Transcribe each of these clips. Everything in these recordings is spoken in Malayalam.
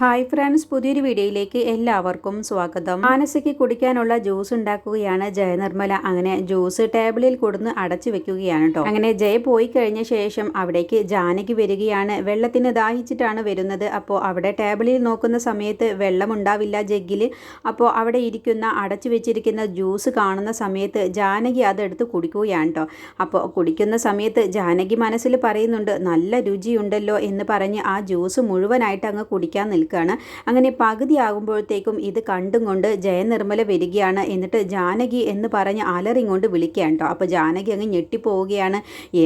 ഹായ് ഫ്രണ്ട്സ് പുതിയൊരു വീഡിയോയിലേക്ക് എല്ലാവർക്കും സ്വാഗതം. മാനസയ്ക്ക് കുടിക്കാനുള്ള ജ്യൂസ് ഉണ്ടാക്കുകയാണ് ജയനിർമ്മല. അങ്ങനെ ജ്യൂസ് ടേബിളിൽ കൊടുന്ന് അടച്ചു വെക്കുകയാണ് കേട്ടോ അങ്ങനെ ജയ പോയി കഴിഞ്ഞ ശേഷം അവിടേക്ക് ജാനകി വരികയാണ്. വെള്ളത്തിന് ദാഹിച്ചിട്ടാണ് വരുന്നത്. അപ്പോൾ അവിടെ ടേബിളിൽ നോക്കുന്ന സമയത്ത് വെള്ളമുണ്ടാവില്ല ജഗ്ഗിൽ അപ്പോൾ അവിടെ ഇരിക്കുന്ന അടച്ചു വെച്ചിരിക്കുന്ന ജ്യൂസ് കാണുന്ന സമയത്ത് ജാനകി അതെടുത്ത് കുടിക്കുകയാണ് കേട്ടോ അപ്പോൾ കുടിക്കുന്ന സമയത്ത് ജാനകി മനസ്സിൽ പറയുന്നുണ്ട് നല്ല രുചിയുണ്ടല്ലോ എന്ന് പറഞ്ഞ് ആ ജ്യൂസ് മുഴുവനായിട്ട് അങ്ങ് കുടിക്കാൻ നിൽക്കുകയാണ്. അങ്ങനെ പകുതി ആകുമ്പോഴത്തേക്കും ഇത് കണ്ടും കൊണ്ട് ജയനിർമ്മല വരികയാണ്. എന്നിട്ട് ജാനകി എന്ന് പറഞ്ഞ് അലറിങ്ങോണ്ട് വിളിക്കുകയാണ് കേട്ടോ അപ്പോൾ ജാനകി അങ്ങ് ഞെട്ടിപ്പോവുകയാണ്.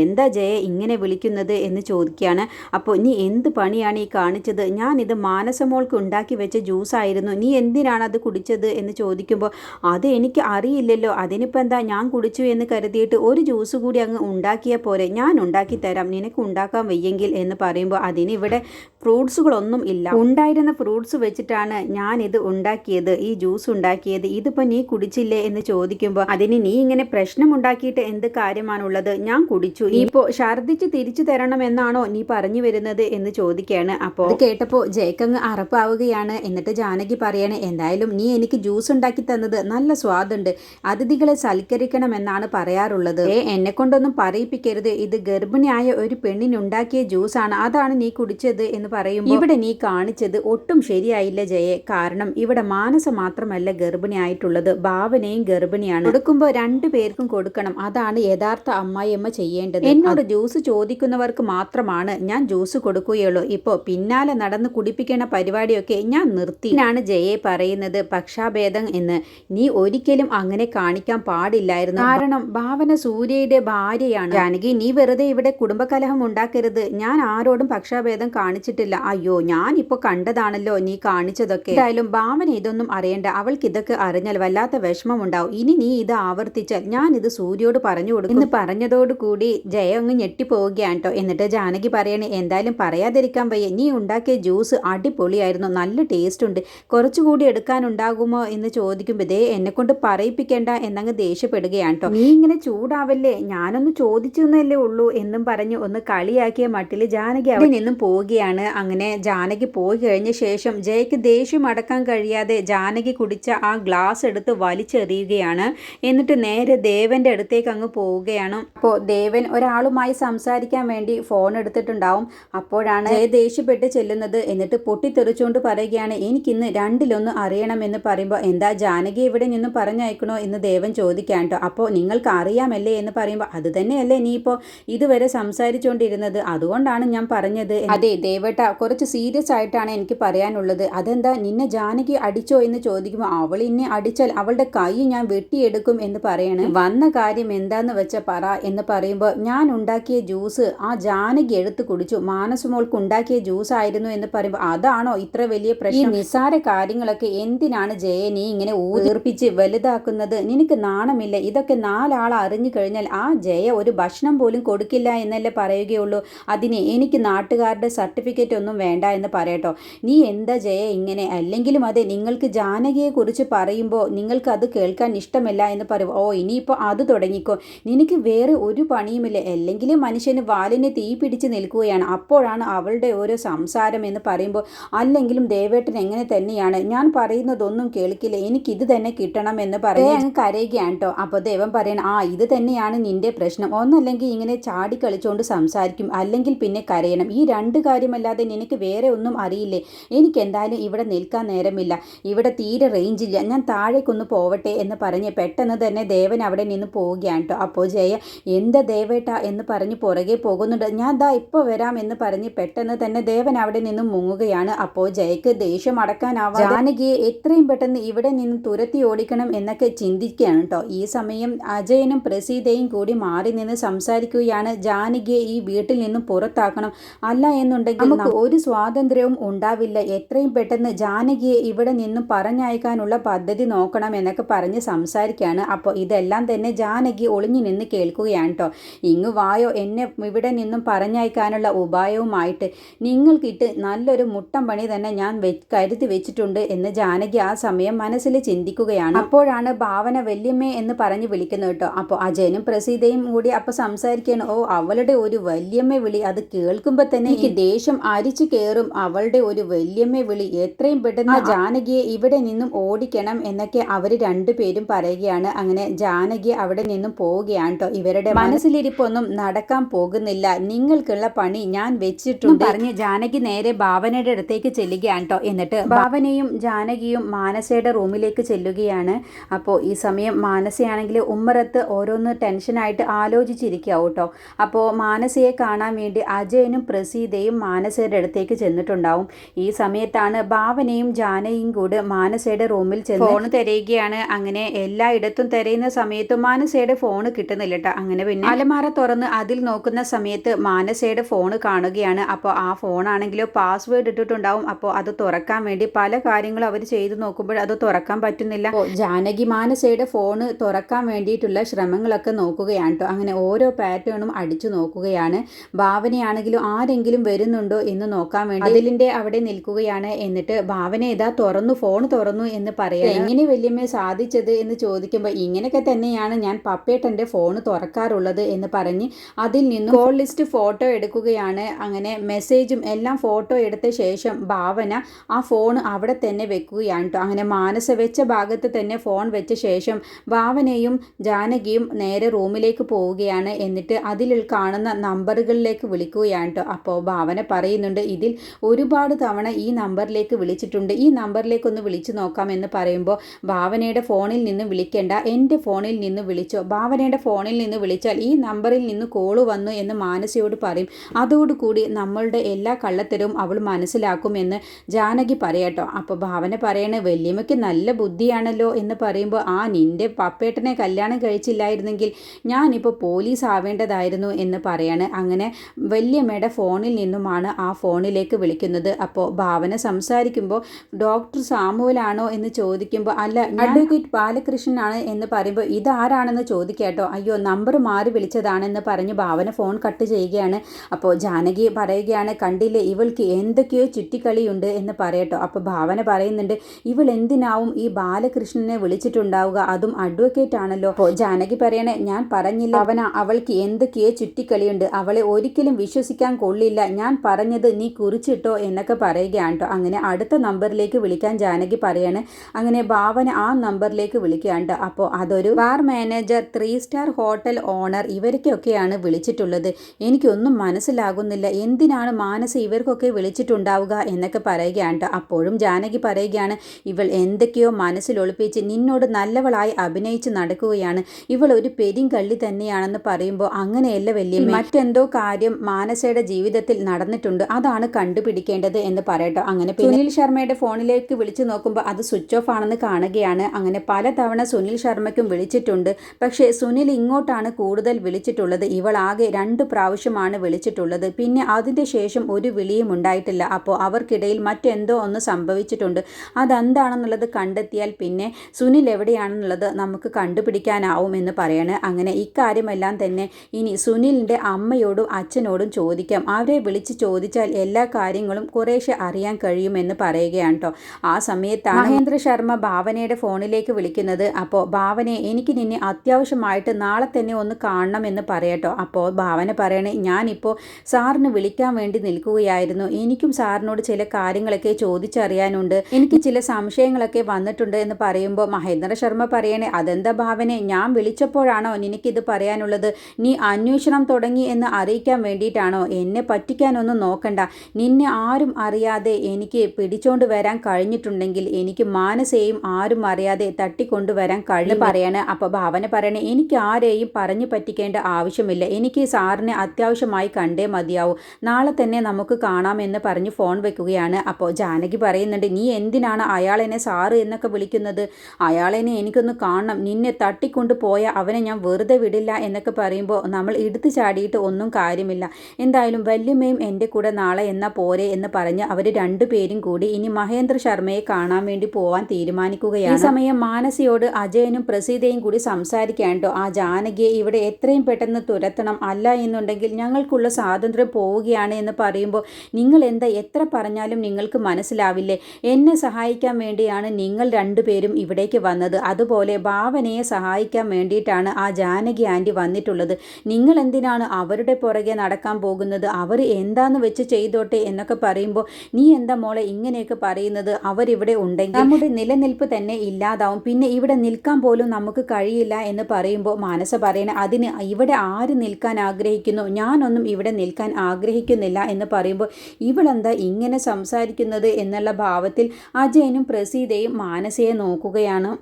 എന്താ ജയ ഇങ്ങനെ വിളിക്കുന്നത്? എന്ന് ചോദിക്കുകയാണ്. അപ്പോൾ നീ എന്ത് പണിയാണ് ഈ കാണിച്ചത്? ഞാൻ ഇത് മാനസമോൾക്ക് ഉണ്ടാക്കി വെച്ച ജ്യൂസായിരുന്നു നീ എന്തിനാണ് അത് കുടിച്ചത്? എന്ന് ചോദിക്കുമ്പോൾ അത് എനിക്ക് അറിയില്ലല്ലോ. അതിനിപ്പോൾ എന്താ ഞാൻ കുടിച്ചു എന്ന് കരുതിയിട്ട് ഒരു ജ്യൂസ് കൂടി അങ്ങ് ഉണ്ടാക്കിയ പോരെ. ഞാൻ ഉണ്ടാക്കി തരാം. നിനക്ക് ഉണ്ടാക്കാൻ വയ്യെങ്കിൽ എന്ന് പറയുമ്പോൾ അതിനിവിടെ ഫ്രൂട്ട്സുകളൊന്നും ഇല്ല. ഉണ്ടായിരുന്ന ഫ്രൂട്ട്സ് വെച്ചിട്ടാണ് ഞാൻ ഇത് ഉണ്ടാക്കിയത് ഈ ജ്യൂസ് ഉണ്ടാക്കിയത്. ഇതിപ്പോൾ നീ കുടിച്ചില്ലേ എന്ന് ചോദിക്കുമ്പോൾ അതിന് നീ ഇങ്ങനെ പ്രശ്നം ഉണ്ടാക്കിയിട്ട് എന്ത് കാര്യമാണുള്ളത്? ഞാൻ കുടിച്ചു. ഇപ്പോൾ ഛർദ്ദിച്ച് തിരിച്ചു തരണം എന്നാണോ നീ പറഞ്ഞു വരുന്നത്? എന്ന് ചോദിക്കുകയാണ്. അപ്പോൾ കേട്ടപ്പോൾ ജയക്കങ്ങ് അറപ്പാവുകയാണ്. എന്നിട്ട് ജാനകി പറയണേ എന്തായാലും നീ എനിക്ക് ജ്യൂസ് ഉണ്ടാക്കി തന്നത് നല്ല സ്വാദുണ്ട്. അതിഥികളെ സൽക്കരിക്കണം എന്നാണ് പറയാറുള്ളത്. ഏ എന്നെ കൊണ്ടൊന്നും പറയിപ്പിക്കരുത്. ഇത് ഗർഭിണിയായ ഒരു പെണ്ണിനുണ്ടാക്കിയ ജ്യൂസാണ്. അതാണ് നീ കുടിച്ചത്? എന്ന് പറയുമ്പോൾ ഇവിടെ നീ കാണിച്ചത് ഒട്ടും ശരിയായില്ല ജയെ. കാരണം ഇവിടെ മാനസ മാത്രമല്ല ഗർഭിണിയായിട്ടുള്ളത് ഭാവനയും ഗർഭിണിയാണ്. കൊടുക്കുമ്പോൾ രണ്ടു പേർക്കും കൊടുക്കണം. അതാണ് യഥാർത്ഥ അമ്മായിയമ്മ ചെയ്യേണ്ടത്. എന്നോട് ജ്യൂസ് ചോദിക്കുന്നവർക്ക് മാത്രമാണ് ഞാൻ ജ്യൂസ് കൊടുക്കുകയുള്ളൂ. ഇപ്പോൾ പിന്നാലെ നടന്ന് കുടിപ്പിക്കേണ്ട പരിപാടിയൊക്കെ ഞാൻ നിർത്തി. എന്നാണ് ജയെ പറയുന്നത്. പക്ഷാഭേദം എന്ന്. നീ ഒരിക്കലും അങ്ങനെ കാണിക്കാൻ പാടില്ലായിരുന്നു. കാരണം ഭാവന സൂര്യയുടെ ഭാര്യയാണ്. ജാനകി നീ വെറുതെ ഇവിടെ കുടുംബകലഹം ഉണ്ടാക്കരുത്. ഞാൻ ആരോടും പക്ഷാഭേദം കാണിച്ചിട്ടില്ല. അയ്യോ ഞാൻ ഇപ്പൊ കണ്ടതാണല്ലോ നീ കാണിച്ചതൊക്കെ. എന്തായാലും ഭാവന ഇതൊന്നും അറിയണ്ട. അവൾക്ക് ഇതൊക്കെ അറിഞ്ഞാൽ വല്ലാത്ത വിഷമം ഉണ്ടാവും ഇനി നീ ഇത് ആവർത്തിച്ചാൽ ഞാൻ ഇത് സൂര്യോട് പറഞ്ഞു കൊടുക്കും. എന്ന് പറഞ്ഞതോടുകൂടി ജയ അങ്ങ് ഞെട്ടിപ്പോവുകയാണ് കേട്ടോ എന്നിട്ട് ജാനകി പറയണേ എന്തായാലും പറയാതിരിക്കാൻ വയ്യ. നീ ഉണ്ടാക്കിയ ജ്യൂസ് അടിപൊളിയായിരുന്നു. നല്ല ടേസ്റ്റ് ഉണ്ട്. കുറച്ചുകൂടി എടുക്കാനുണ്ടാകുമോ? എന്ന് ചോദിക്കുമ്പോൾ ഇതേ എന്നെ കൊണ്ട് പറയിപ്പിക്കേണ്ട എന്നങ്ങ് ദേഷ്യപ്പെടുകയാണ് നീ ഇങ്ങനെ ചൂടാവല്ലേ? ഞാനൊന്ന് ചോദിച്ചെന്നല്ലേ ഉള്ളൂ എന്നും പറഞ്ഞു ഒന്ന് കളിയാക്കിയ മട്ടിൽ ജാനകി അവിടെ നിന്നും പോവുകയാണ്. അങ്ങനെ ജാനകി പോയി കഴിഞ്ഞ ശേഷം ജയക്ക് ദേഷ്യം അടക്കാൻ കഴിയാതെ ജാനകി കുടിച്ച ആ ഗ്ലാസ് എടുത്ത് വലിച്ചെറിയുകയാണ്. എന്നിട്ട് നേരെ ദേവന്റെ അടുത്തേക്ക് അങ്ങ് പോവുകയാണ്. അപ്പോൾ ദേവൻ ഒരാളുമായി സംസാരിക്കാൻ വേണ്ടി ഫോൺ എടുത്തിട്ടുണ്ടാവും. അപ്പോഴാണ് ജയ ദേഷ്യപ്പെട്ട് ചെല്ലുന്നത്. എന്നിട്ട് പൊട്ടിത്തെറിച്ചുകൊണ്ട് പറയുകയാണ് എനിക്കിന്ന് രണ്ടിലൊന്ന് അറിയണമെന്ന് പറയുമ്പോൾ എന്താ ജാനകി ഇവിടെ നിന്നും പറഞ്ഞയക്കണോ എന്ന് ദേവൻ ചോദിക്കാൻ കേട്ടോ അപ്പോൾ നിങ്ങൾക്ക് അറിയാമല്ലേ എന്ന് പറയുമ്പോൾ അത് തന്നെയല്ലേ നീ ഇപ്പോൾ ഇതുവരെ സംസാരിച്ചുകൊണ്ടിരുന്നത് അതുകൊണ്ടാണ് ഞാൻ പറഞ്ഞത്. അതെ ദേവേട്ട കുറച്ച് സീരിയസ് ആയിട്ടാണ് എനിക്ക് പറയാനുള്ളത്. അതെന്താ? നിന്നെ ജാനകി അടിച്ചോ എന്ന് ചോദിക്കുമ്പോൾ അവൾ എന്നെ അടിച്ചാൽ അവളുടെ കൈ ഞാൻ വെട്ടിയെടുക്കും എന്ന് പറയണ്. വന്ന കാര്യം എന്താന്ന് വെച്ച പറ എന്ന് പറയുമ്പോൾ ഞാൻ ഉണ്ടാക്കിയ ജ്യൂസ് ആ ജാനകി എടുത്ത് കുടിച്ചു. മാനസമോൾക്ക് ഉണ്ടാക്കിയ ജ്യൂസ് ആയിരുന്നു എന്ന് പറയുമ്പോൾ അതാണോ ഇത്ര വലിയ പ്രശ്നം? ഈ നിസ്സാര കാര്യങ്ങളൊക്കെ എന്തിനാണ് ജയ നീ ഇങ്ങനെ ഊതിർപ്പിച്ച് വലുതാക്കുന്നത്? നിനക്ക് നാണമില്ല. ഇതൊക്കെ നാലാൾ അറിഞ്ഞു കഴിഞ്ഞാൽ ആ ജയ ഒരു ഭക്ഷണം പോലും കൊടുക്കില്ല എന്നല്ലേ പറയുകയുള്ളൂ. അതിന് എനിക്ക് നാട്ടുകാരുടെ സർട്ടിഫിക്കറ്റ് ഒന്നും വേണ്ട എന്ന് പറയട്ടോ. നീ എന്താ ജയ ഇങ്ങനെ? അല്ലെങ്കിലും അതെ നിങ്ങൾക്ക് ജാനകിയെ കുറിച്ച് പറയുമ്പോൾ നിങ്ങൾക്ക് അത് കേൾക്കാൻ ഇഷ്ടമല്ല എന്ന് പറയും. ഓ ഇനിയിപ്പോൾ അത് തുടങ്ങിക്കോ. നിനക്ക് വേറെ ഒരു പണിയുമില്ല. അല്ലെങ്കിലും മനുഷ്യന് വാലിനെ തീ പിടിച്ച് നിൽക്കുകയാണ്. അപ്പോഴാണ് അവളുടെ ഓരോ സംസാരം എന്ന് പറയുമ്പോൾ അല്ലെങ്കിലും ദേവേട്ടൻ എങ്ങനെ തന്നെയാണ്? ഞാൻ പറയുന്നതൊന്നും കേൾക്കില്ല. എനിക്കിത് തന്നെ കിട്ടണം എന്ന് പറയും അങ്ങ് കരയുകയാണ് കേട്ടോ. അപ്പോൾ ദേവൻ പറയണം ആ ഇത് തന്നെയാണ് നിന്റെ പ്രശ്നം. ഒന്നല്ലെങ്കിൽ ഇങ്ങനെ ചാടി കളിച്ചുകൊണ്ട് സംസാരിക്കും. അല്ലെങ്കിൽ പിന്നെ കരയണം. ഈ രണ്ട് കാര്യമല്ലാതെ നിനക്ക് വേറെ ഒന്നും അറിയില്ലേ? എനിക്ക് എന്തായാലും ഇവിടെ നിൽക്കാൻ നേരമില്ല. ഇവിടെ തീരെ റേഞ്ചില്ല. ഞാൻ താഴേക്കൊന്ന് പോവട്ടെ എന്ന് പറഞ്ഞ് പെട്ടെന്ന് തന്നെ ദേവൻ അവിടെ നിന്ന് പോവുകയാണ് കേട്ടോ. അപ്പോൾ ജയ എന്താ ദേവേട്ട? എന്ന് പറഞ്ഞ് പുറകെ പോകുന്നുണ്ട്. ഞാൻ ദാ ഇപ്പോൾ വരാം എന്ന് പറഞ്ഞ് പെട്ടെന്ന് തന്നെ ദേവൻ അവിടെ നിന്ന് മുങ്ങുകയാണ്. അപ്പോൾ ജയക്ക് ദേഷ്യം അടക്കാനാവാം ജാനകിയെ എത്രയും പെട്ടെന്ന് ഇവിടെ നിന്ന് തുരത്തി ഓടിക്കണം എന്നൊക്കെ ചിന്തിക്കുകയാണ് കേട്ടോ. ഈ സമയം അജയനും പ്രസീതയും കൂടി മാറി നിന്ന് സംസാരിക്കുകയാണ്. ജാനകിയെ ഈ വീട്ടിൽ നിന്ന് പുറത്താക്കണം. അല്ല എന്നുണ്ടെങ്കിൽ നമുക്ക് ഒരു സ്വാതന്ത്ര്യവും ഉണ്ടാവില്ല. എത്രയും പെട്ടെന്ന് ജാനകിയെ ഇവിടെ നിന്നും പറഞ്ഞയക്കാനുള്ള പദ്ധതി നോക്കണം എന്നൊക്കെ പറഞ്ഞ് സംസാരിക്കുകയാണ്. അപ്പോൾ ഇതെല്ലാം തന്നെ ജാനകി ഒളിഞ്ഞു നിന്ന് കേൾക്കുകയാണ് കേട്ടോ ഇങ്ങു വായോ എന്നെ ഇവിടെ നിന്നും പറഞ്ഞയക്കാനുള്ള ഉപായവുമായിട്ട്. നിങ്ങൾക്കിട്ട് നല്ലൊരു മുട്ടം പണി തന്നെ ഞാൻ കരുതി വെച്ചിട്ടുണ്ട് എന്ന് ജാനകി ആ സമയം മനസ്സിൽ ചിന്തിക്കുകയാണ്. അപ്പോഴാണ് ഭാവന വല്യമ്മേ എന്ന് പറഞ്ഞ് വിളിക്കുന്നത് കേട്ടോ അപ്പോൾ അജയനും പ്രസീതയും കൂടി അപ്പോൾ സംസാരിക്കുകയാണ്. ഓ അവളുടെ ഒരു വല്യമ്മ വിളി അത് കേൾക്കുമ്പോൾ തന്നെ എനിക്ക് ദേഷ്യം അരിച്ചു കയറും അവളുടെ ഒരു വല്യമ്മ വിളി എത്രയും പെട്ടെന്ന് ജാനകിയെ ഇവിടെ നിന്നും ഓടിക്കണം എന്നൊക്കെ അവർ രണ്ടുപേരും പറയുകയാണ്. അങ്ങനെ ജാനകി അവിടെ നിന്നും പോവുകയാണ് കേട്ടോ ഇവരുടെ മനസ്സിലിരിപ്പൊന്നും നടക്കാൻ പോകുന്നില്ല. നിങ്ങൾക്കുള്ള പണി ഞാൻ വെച്ചിട്ടുണ്ട്. പറഞ്ഞ് ജാനകി നേരെ ഭാവനയുടെ അടുത്തേക്ക് ചെല്ലുകയാണ് കേട്ടോ എന്നിട്ട് ഭാവനയും ജാനകിയും മാനസയുടെ റൂമിലേക്ക് ചെല്ലുകയാണ്. അപ്പോൾ ഈ സമയം മാനസയാണെങ്കിൽ ഉമ്മറത്ത് ഓരോന്ന് ടെൻഷനായിട്ട് ആലോചിച്ചിരിക്കാവും കേട്ടോ അപ്പോൾ മാനസയെ കാണാൻ വേണ്ടി അജയനും പ്രസീതയും മാനസയുടെ അടുത്തേക്ക് ചെന്നിട്ടുണ്ടാവും. ഈ സമയത്താണ് ഭാവനയും ജാനയും കൂടെ മാനസയുടെ റൂമിൽ ചെന്ന് ഫോൺ തിരയുകയാണ്. അങ്ങനെ എല്ലായിടത്തും തിരയുന്ന സമയത്തും മാനസയുടെ ഫോൺ കിട്ടുന്നില്ല കേട്ടോ അങ്ങനെ പിന്നെ അലമാര തുറന്ന് അതിൽ നോക്കുന്ന സമയത്ത് മാനസയുടെ ഫോൺ കാണുകയാണ്. അപ്പോൾ ആ ഫോണാണെങ്കിലോ പാസ്വേഡ് ഇട്ടിട്ടുണ്ടാവും. അപ്പോൾ അത് തുറക്കാൻ വേണ്ടി പല കാര്യങ്ങളും അവർ ചെയ്തു നോക്കുമ്പോൾ അത് തുറക്കാൻ പറ്റുന്നില്ല. ജാനകി മാനസയുടെ ഫോണ് തുറക്കാൻ വേണ്ടിയിട്ടുള്ള ശ്രമങ്ങളൊക്കെ നോക്കുകയാണ് കേട്ടോ അങ്ങനെ ഓരോ പാറ്റേണും അടിച്ചു നോക്കുകയാണ്. ഭാവനയാണെങ്കിലും ആരെങ്കിലും വരുന്നുണ്ടോ എന്ന് നോക്കാൻ വേണ്ടി അതിലിന്റെ അവിടെ നിൽക്കുകയാണ് എന്നിട്ട് ഭാവന ഇതാ തുറന്നു ഫോൺ തുറന്നു എന്ന് പറയാം എങ്ങനെ വല്യമ്മ സാധിച്ചത് എന്ന് ചോദിക്കുമ്പോൾ ഇങ്ങനെയൊക്കെ തന്നെയാണ് ഞാൻ പപ്പേട്ടന്റെ ഫോൺ തുറക്കാറുള്ളത് എന്ന് പറഞ്ഞ് അതിൽ നിന്നും കോൾ ലിസ്റ്റ് ഫോട്ടോ എടുക്കുകയാണ്. അങ്ങനെ മെസ്സേജും എല്ലാം ഫോട്ടോ എടുത്ത ശേഷം ഭാവന ആ ഫോൺ അവിടെ തന്നെ വെക്കുകയാണ് കേട്ടോ അങ്ങനെ മാനസ വെച്ച ഭാഗത്ത് തന്നെ ഫോൺ വെച്ച ശേഷം ഭാവനയും ജാനകിയും നേരെ റൂമിലേക്ക് പോവുകയാണ് എന്നിട്ട് അതിൽ കാണുന്ന നമ്പറുകളിലേക്ക് വിളിക്കുകയാണ് കേട്ടോ അപ്പോൾ ഭാവന പറയുന്നുണ്ട് ഇതിൽ ഒരുപാട് തവണ ഈ നമ്പറിലേക്ക് വിളിച്ചിട്ടുണ്ട്. ഈ നമ്പറിലേക്ക് ഒന്ന് വിളിച്ചു നോക്കാം എന്ന് പറയുമ്പോൾ ഭാവനയുടെ ഫോണിൽ നിന്ന് വിളിക്കേണ്ട എന്റെ ഫോണിൽ നിന്ന് വിളിച്ചോ? ഭാവനയുടെ ഫോണിൽ നിന്ന് വിളിച്ചാൽ ഈ നമ്പറിൽ നിന്ന് കോൾ വന്നു എന്ന് മാനസയോട് പറയും. അതോടുകൂടി നമ്മളുടെ എല്ലാ കള്ളത്തരവും അവൾ മനസ്സിലാക്കും എന്ന് ജാനകി പറയട്ടോ അപ്പോൾ ഭാവന പറയണ വല്യമ്മയ്ക്ക് നല്ല ബുദ്ധിയാണല്ലോ എന്ന് പറയുമ്പോൾ ആ നിന്റെ പപ്പേട്ടനെ കല്യാണം കഴിച്ചില്ലായിരുന്നെങ്കിൽ ഞാനിപ്പോൾ പോലീസ് ആവേണ്ടതായിരുന്നു എന്ന് പറയാണ്. അങ്ങനെ വല്യമ്മയുടെ ഫോണിൽ നിന്നുമാണ് ആ ഫോണിലേക്ക് വിളിക്കുന്നത്. അപ്പോൾ ഭാവന സംസാരിക്കുമ്പോൾ ഡോക്ടർ സാമുവലാണോ എന്ന് ചോദിക്കുമ്പോൾ അല്ല അഡ്വക്കേറ്റ് ബാലകൃഷ്ണനാണ് എന്ന് പറയുമ്പോൾ ഇതാരാണെന്ന് ചോദിക്കാട്ടോ അയ്യോ നമ്പർ മാറി വിളിച്ചതാണെന്ന് പറഞ്ഞ് ഭാവന ഫോൺ കട്ട് ചെയ്യുകയാണ്. അപ്പോൾ ജാനകി പറയുകയാണ് കണ്ടില്ലേ ഇവൾക്ക് എന്തൊക്കെയോ ചുറ്റിക്കളിയുണ്ട് എന്ന് പറയട്ടോ അപ്പോൾ ഭാവന പറയുന്നുണ്ട് ഇവൾ എന്തിനാവും ഈ ബാലകൃഷ്ണനെ വിളിച്ചിട്ടുണ്ടാവുക? അതും അഡ്വക്കേറ്റ് ആണല്ലോ. അപ്പോൾ ജാനകി പറയണേ ഞാൻ പറഞ്ഞില്ല അവന അവൾക്ക് എന്തൊക്കെയോ ചുറ്റിക്കളിയുണ്ട്. അവളെ ഒരിക്കലും വിശ്വസിക്കാൻ കൊള്ളില്ല. ഞാൻ പറഞ്ഞത് നീ കുറിച്ചിട്ടോ എന്നൊക്കെ പറയുകയാണ് കേട്ടോ അങ്ങനെ അടുത്ത നമ്പറിലേക്ക് വിളിക്കാൻ ജാനകി പറയാണ്. അങ്ങനെ ഭാവന ആ നമ്പറിലേക്ക് വിളിക്കുകയാണ് അപ്പോൾ അതൊരു bar manager three star hotel owner ഇവർക്കൊക്കെയാണ് വിളിച്ചിട്ടുള്ളത്. എനിക്കൊന്നും മനസ്സിലാകുന്നില്ല. എന്തിനാണ് മാനസ് ഇവർക്കൊക്കെ വിളിച്ചിട്ടുണ്ടാവുക എന്നൊക്കെ പറയുകയാണ് കേട്ടോ അപ്പോഴും ജാനകി പറയുകയാണ് ഇവൾ എന്തൊക്കെയോ മനസ്സിലൊളിപ്പിച്ച് നിന്നോട് നല്ലവളായി അഭിനയിച്ച് നടക്കുകയാണ്. ഇവൾ ഒരു പെരിങ്കള്ളി തന്നെയാണെന്ന് പറയുമ്പോൾ അങ്ങനെയല്ല വലിയ മറ്റെന്തോ കാര്യം മാനസയുടെ ജീവിതത്തിൽ നടന്നിട്ടുണ്ട്. അതാണ് കണ്ടുപിടിക്കേണ്ടത് എന്ന് പറയട്ടോ. അങ്ങനെ സുനിൽ ശർമ്മയുടെ ഫോണിലേക്ക് വിളിച്ചു നോക്കുമ്പോൾ അത് സ്വിച്ച് ഓഫ് ആണെന്ന് കാണുകയാണ്. അങ്ങനെ പലതവണ സുനിൽ ശർമ്മയ്ക്കും വിളിച്ചിട്ടുണ്ട്. പക്ഷേ സുനിൽ ഇങ്ങോട്ടാണ് കൂടുതൽ വിളിച്ചിട്ടുള്ളത്. ഇവൾ ആകെ രണ്ട് പ്രാവശ്യമാണ് വിളിച്ചിട്ടുള്ളത്. പിന്നെ അതിന്റെ ശേഷം ഒരു വിളിയും ഉണ്ടായിട്ടില്ല. അപ്പോൾ അവർക്കിടയിൽ മറ്റെന്തോ ഒന്ന് സംഭവിച്ചിട്ടുണ്ട്. അതെന്താണെന്നുള്ളത് കണ്ടെത്തിയാൽ പിന്നെ സുനിൽ എവിടെയാണെന്നുള്ളത് നമുക്ക് കണ്ടുപിടിക്കാനാവും എന്ന് പറയാണ്. അങ്ങനെ ഇക്കാര്യമെല്ലാം തന്നെ ഇനി സുനിലിന്റെ അമ്മയോടും അച്ഛനോടും ചോദിക്കാം. അവരെ വിളിച്ച് ചോദിച്ചാൽ എല്ലാ കാര്യങ്ങളും കുറേശ്ശെ അറിയാൻ കഴിയുമെന്ന് പറയുകയാണ് കേട്ടോ ആ സമയത്താണ് മഹേന്ദ്ര ശർമ്മ ഭാവനയുടെ ഫോണിലേക്ക് വിളിക്കുന്നത്. അപ്പോൾ ഭാവനയെ എനിക്ക് നിന്നെ അത്യാവശ്യമായിട്ട് നാളെ തന്നെ ഒന്ന് കാണണം എന്ന് പറയട്ടോ അപ്പോൾ ഭാവന പറയണേ ഞാനിപ്പോൾ സാറിന് വിളിക്കാൻ വേണ്ടി നിൽക്കുകയായിരുന്നു. എനിക്കും സാറിനോട് ചില കാര്യങ്ങളൊക്കെ ചോദിച്ചറിയാനുണ്ട്. എനിക്ക് ചില സംശയങ്ങളൊക്കെ വന്നിട്ടുണ്ട് എന്ന് പറയുമ്പോൾ മഹേന്ദ്ര ശർമ്മ പറയണേ അതെന്താ ഭാവനെ? ഞാൻ വിളിച്ചപ്പോഴാണോ നിനക്കിത് പറയാനുള്ളത്? നീ അന്വേഷണം തുടങ്ങി എന്ന് അറിയിക്കാൻ വേണ്ടിയിട്ടാണോ? എന്നെ പറ്റിക്കാനൊന്നും നോക്കണ്ട. നിന്നെ ആരും അറിയാതെ എനിക്ക് പിടിച്ചോണ്ട് വരാൻ കഴിഞ്ഞിട്ടുണ്ടെങ്കിൽ എനിക്ക് മാനസയെയും ആരും അറിയാതെ തട്ടിക്കൊണ്ടുവരാൻ കഴിയും പറയാണ്. അപ്പോൾ ഭാവന പറയണേ എനിക്ക് ആരെയും പറഞ്ഞു പറ്റിക്കേണ്ട ആവശ്യമില്ല. എനിക്ക് സാറിനെ അത്യാവശ്യമായി കണ്ടേ മതിയാവൂ. നാളെ തന്നെ നമുക്ക് കാണാമെന്ന് പറഞ്ഞ് ഫോൺ വെക്കുകയാണ്. അപ്പോൾ ജാനകി പറയുന്നുണ്ട് നീ എന്തിനാണ് അയാളെന്നെ സാറ് എന്നൊക്കെ വിളിക്കുന്നത്? അയാളെന്നെ എനിക്കൊന്ന് കാണണം. നിന്നെ തട്ടിക്കൊണ്ട് പോയ അവനെ ഞാൻ വെറുതെ വിടില്ല എന്നൊക്കെ പറയുമ്പോൾ നമ്മൾ എടുത്തു ചാടിയിട്ട് ഒന്നും കാര്യമില്ല. എന്തായാലും വല്യമ്മയും എന്റെ കൂടെ നാളെ എന്നാ പോരെ എന്ന് പറഞ്ഞ് അവർ രണ്ടുപേരും കൂടി ഇനി മഹേന്ദ്ര ശർമ്മയെ കാണാൻ വേണ്ടി പോവാൻ തീരുമാനിക്കുകയാണ്. ഈ സമയം മാനസിയോട് അജയനും പ്രസീതയും കൂടി സംസാരിക്കാണ്ടോ ആ ജാനകിയെ ഇവിടെ എത്രയും പെട്ടെന്ന് തുരത്തണം അല്ല എന്നുണ്ടെങ്കിൽ ഞങ്ങൾക്കുള്ള സ്വാതന്ത്ര്യം പോവുകയാണ് എന്ന് പറയുമ്പോൾ നിങ്ങൾ എന്താ എത്ര പറഞ്ഞാലും നിങ്ങൾക്ക് മനസ്സിലാവില്ലേ? എന്നെ സഹായിക്കാൻ വേണ്ടിയാണ് നിങ്ങൾ രണ്ടുപേരും ഇവിടേക്ക് വന്നത്. അതുപോലെ ഭാവനയെ സഹായിക്കാൻ വേണ്ടിയിട്ടാണ് ആ ജാനകി ആന്റി വന്നിട്ടുള്ളത്. നിങ്ങൾ എന്തിനാണ് അവരുടെ പുറകെ നടക്കാൻ പോകുന്നത്? അവർ എന്താന്ന് വെച്ച് ചെയ്തോട്ടെ എന്നൊക്കെ പറയുമ്പോൾ നീ എന്താ മോളെ ഇങ്ങനെയൊക്കെ പറയുന്നത്? അവരിവിടെ ഉണ്ടെങ്കിൽ നമ്മുടെ നിലനിൽപ്പ് തന്നെ ഇല്ലാതാവും. പിന്നെ ഇവിടെ നിൽക്കാൻ പോലും നമുക്ക് കഴിയില്ല എന്ന് പറയുമ്പോൾ മാനസ പറയണ അതിന് ഇവിടെ ആര് നിൽക്കാൻ ആഗ്രഹിക്കുന്നു? ഞാനൊന്നും ഇവിടെ നിൽക്കാൻ ആഗ്രഹിക്കുന്നില്ല എന്ന് പറയുമ്പോൾ ഇവളെന്താ ഇങ്ങനെ സംസാരിക്കുന്നത് എന്നുള്ള ഭാവത്തിൽ അജയനും പ്രസീതയും മാനസയെ നോക്കുകയാണ്.